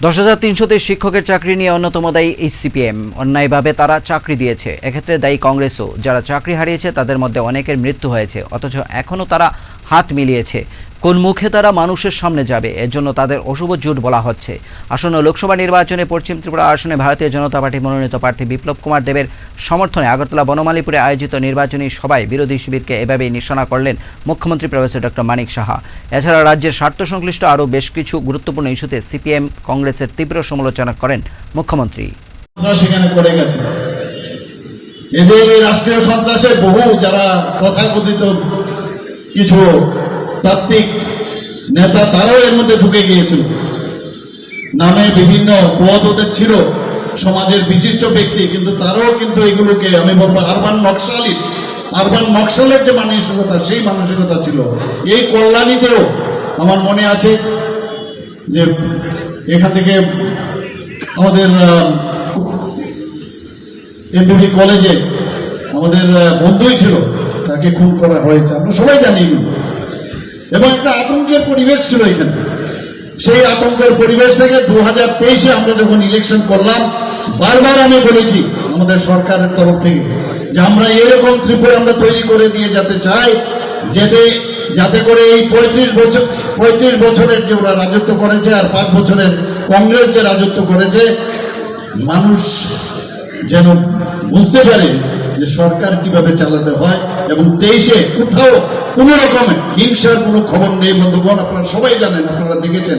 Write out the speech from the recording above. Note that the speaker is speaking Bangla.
দশ হাজার তিনশোতে শিক্ষকের চাকরি নিয়ে অন্যতম দায়ী এই সিপিএম অন্যায়ভাবে তারা চাকরি দিয়েছে। এক্ষেত্রে দায়ী কংগ্রেসও। যারা চাকরি হারিয়েছে, তাদের মধ্যে অনেকের মৃত্যু হয়েছে। অথচ এখনও তারা হাত মিলিয়েছে। কোন মুখে তারা মানুষের সামনে যাবে? এর জন্য তাদের অশুভ জুট বলা হচ্ছে। আসন্ন লোকসভা নির্বাচনে পশ্চিম ত্রিপুরা আসনে ভারতীয় জনতা পার্টি মনোনীত প্রার্থী বিপ্লব কুমার দেবের সমর্থনে আগরতলা বনমালীপুরে আয়োজিত নির্বাচনী সভায় বিরোধী শিবিরকে এভাবেই নিশানা করলেন মুখ্যমন্ত্রী প্রফেসর ডক্টর মানিক সাহা। এছাড়া রাজ্যের স্বার্থ সংশ্লিষ্ট আরও বেশ কিছু গুরুত্বপূর্ণ ইস্যুতে সিপিএম কংগ্রেসের তীব্র সমালোচনা করেন মুখ্যমন্ত্রী। এদের রাষ্ট্রীয় সন্ত্রাসের বহু যারা তথাকথিত কিছু তাত্ত্বিক নেতা তারাও এর মধ্যে ঢুকে গিয়েছিল। নামে বিভিন্ন পদ ওদের ছিল, সমাজের বিশিষ্ট ব্যক্তি, কিন্তু তারাও কিন্তু এগুলোকে আমি বলব আরবান নকশালি। আরবান নকশালের যে মানসিকতা, সেই মানসিকতা ছিল। এই কল্যাণীতেও আমার মনে আছে যে এখান থেকে আমাদের এমবিবি কলেজে আমাদের বন্ধুই ছিল। তাকে খুন করা হয়েছে। আমরা সবাই জানি এবং একটা আতঙ্কের পরিবেশ ছিল এখানে। সেই আতঙ্কের পরিবেশ থেকে দু হাজার তেইশে আমরা যখন ইলেকশন করলাম, বারবার আমি বলেছি আমাদের সরকারের তরফ থেকে যে আমরা এরকম ত্রিপুরা আমরা তৈরি করে দিয়ে যেতে চাই, যেতে, যাতে করে এই পঁয়ত্রিশ বছর, পঁয়ত্রিশ বছরের যে ওরা রাজত্ব করেছে আর পাঁচ বছরের কংগ্রেস যে রাজত্ব করেছে, মানুষ যেন বুঝতে পারে যে সরকার কীভাবে চালাতে হয় এবং তেইশে কোথাও কোনো রকমের হিংসার কোনো খবর নেই, বন্ধুগণ, আপনারা সবাই জানেন, আপনারা দেখেছেন।